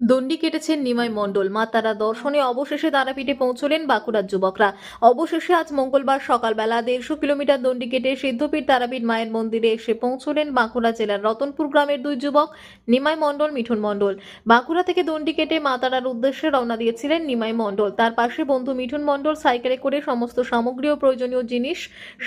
দণ্ডি কেটেছেন নিমাই মণ্ডল। মা তারা দর্শনে অবশেষে তারাপীঠে পৌঁছলেন বাঁকুড়ার যুবকরা। অবশেষে আজ মঙ্গলবার সকালবেলা দেড়শো কিলোমিটার দণ্ডি কেটে সিদ্ধপীঠ তারাপীঠ মায়ের মন্দিরে এসে পৌঁছলেন বাঁকুড়া জেলার রতনপুর গ্রামের দুই যুবক, নিমাই মণ্ডল, মিঠুন মণ্ডল। বাঁকুড়া থেকে দণ্ডি কেটে মা তারার উদ্দেশ্যে রওনা দিয়েছিলেন নিমাই মণ্ডল। তার পাশে বন্ধু মিঠুন মণ্ডল সাইকেলে করে সমস্ত সামগ্রী ও প্রয়োজনীয় জিনিস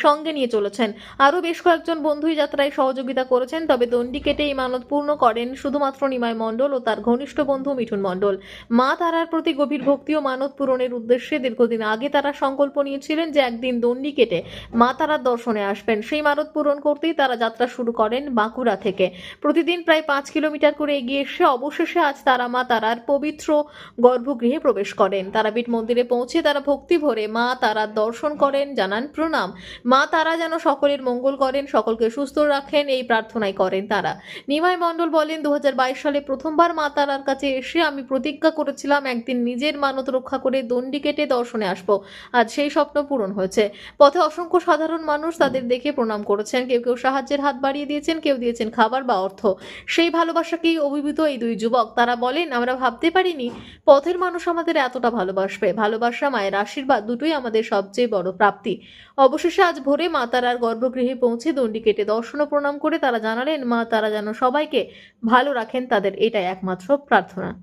সঙ্গে নিয়ে চলেছেন। আরও বেশ কয়েকজন বন্ধুই যাত্রায় সহযোগিতা করেছেন, তবে দণ্ডি কেটে এই মানত পূর্ণ করেন শুধুমাত্র নিমাই মণ্ডল ও তার ঘনিষ্ঠ বন্ধু মিঠুন মণ্ডল। মা তারার প্রতি গভীর ভক্তি ও মানত পূরণের উদ্দেশ্যে দীর্ঘদিন আগে তারা সংকল্প নিয়েছিলেন যে একদিন দণ্ডি কেটে মা তারার দর্শনে আসবেন। সেই মানত পূরণ করতেই তারা যাত্রা শুরু করেন বাঁকুড়া থেকে। প্রতিদিন প্রায় পাঁচ কিলোমিটার করে এগিয়ে এসে অবশেষে আজ তারা মা তারার পবিত্র গর্ভগৃহে প্রবেশ করেন। তারাপীঠ মন্দিরে পৌঁছে তারা ভক্তি ভরে মা তারার দর্শন করেন, জানান প্রণাম। মা তারা যেন সকলের মঙ্গল করেন, সকলকে সুস্থ রাখেন, এই প্রার্থনাই করেন তারা। নিমাই মণ্ডল বলেন দু হাজার বাইশ সালে প্রথমবার মা তারার কাছে এসে আমি প্রতিজ্ঞা করেছিলাম, একদিন নিজের মানত রক্ষা করে দণ্ডি কেটে দর্শনে আসব। আজ সেই স্বপ্ন পূরণ হয়েছে। পথে অসংখ্য সাধারণ মানুষ তাদের দেখে প্রণাম করেছেন। কেউ কেউ সাহায্যের হাত বাড়িয়ে দিয়েছেন, কেউ দিয়েছেন খাবার বা অর্থ। সেই ভালোবাসাকেই অভিভূত এই দুই যুবক। তারা বলেন, আমরা ভাবতে পারিনি, পথের মানুষ আমাদের এতটা ভালোবাসবে। ভালোবাসা, মায়ের আশীর্বাদ দুটোই আমাদের সবচেয়ে বড় প্রাপ্তি। অবশেষে আজ ভোরে মা তারার গর্ভগৃহে পৌঁছে দণ্ডি কেটে দর্শন প্রণাম করে তারা জানালেন, মা, তারা যেন সবাইকে ভালো রাখেন, তাদের এটাই একমাত্র প্রার্থনা।